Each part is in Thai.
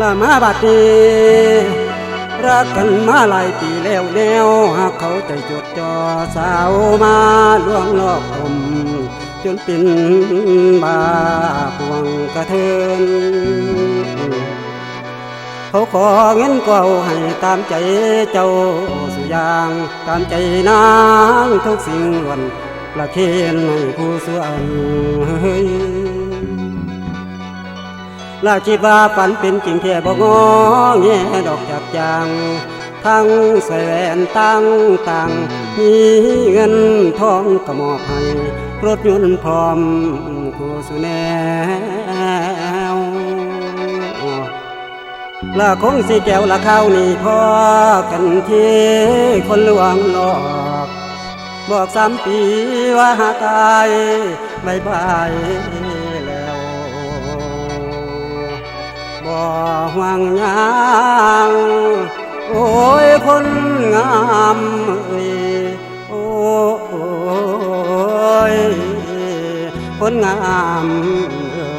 ละมาบัดนี้รักกันมาหลายปีแล้วแนวหากเขาใจจดจ่อสาวมาล่วงลอกผมจนเป็นบาพวงกระเทิน เขาขอเงินก็เอาให้ตามใจเจ้าสุยาง ตามใจนางทุกสิ่งล้วนประเคนให้ผู้สวนเฮ้ย ลาคิดว่าฝันเป็นจริงแค่บ่งอแงดอกจับจางทั้งใส่แหวนตั้งต่างมีเงินทองก็มอบให้รถยนต์พร้อมผู้สุแนวละคงสิแก้วละข้าวนี่พอกันที่คนลวงหลอกบอกสามปีว่าหาตายบายบาย ห่วงหยังโอ้ยคนงามเอ้ยโอ้ยคนงามเอ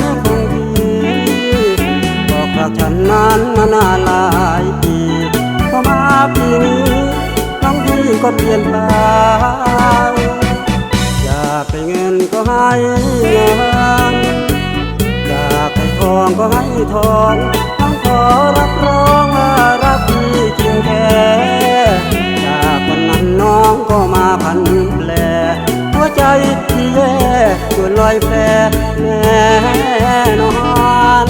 นคงดีบอกรักฉันนานมานานหลายปีพอมาปีนี้น้องพี่ก็เปลี่ยนไปอยากไปเงินก็ให้เงินอยากไปทองก็ให้ทอง ลอยแพรแน่นอน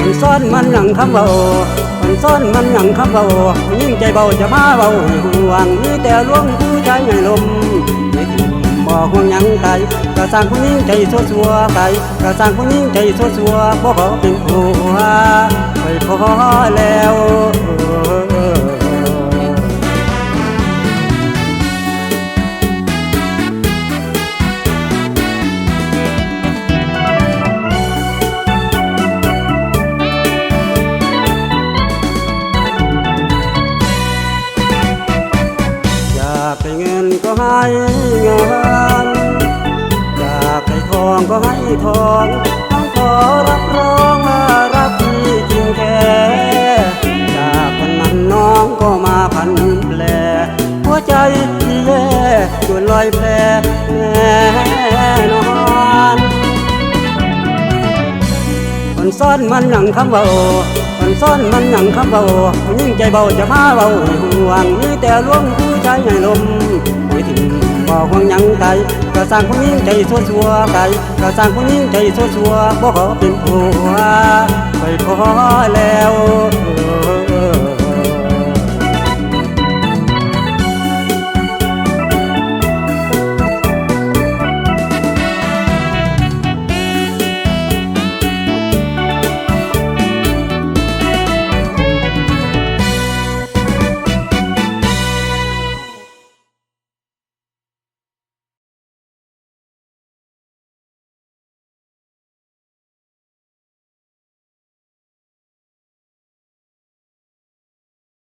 มันซ่อนมันหนังคำเบามันซ่อนมันหนังคำเบายิ่งใจเบาจะมาเบาห่วงมีแต่ล่วงผู้ใจให้ลม ห่วงยังไกกระสร้างผู้ยิ่งใจสัวสัวไกกระสร้างผู้ยิ่งใจสัวสัวบ่ขอเป็นผัวไปพอแล้วอยากให้เงินก็ให้ ทองต้องขอรับรองว่ารักพี่จริงแท้จากวันนั้นน้องก็มาพันแปลหัวใจที่แย่จนลอยแพแน่นอนมันซ่อนมันหนังคำเบามันซ่อนมันหนังคำเบายิ่งใจเบาจะมาเบาห้ห่วงมีแต่ล่วงผู้ใจให้ลม ห่วงหยังใจก็สร้างผู้ยิ่งใจสัวสัวไกก็สร้างผู้ยิ่งใจสัวสัวบ่ขอเป็นผัวไปพอแล้ว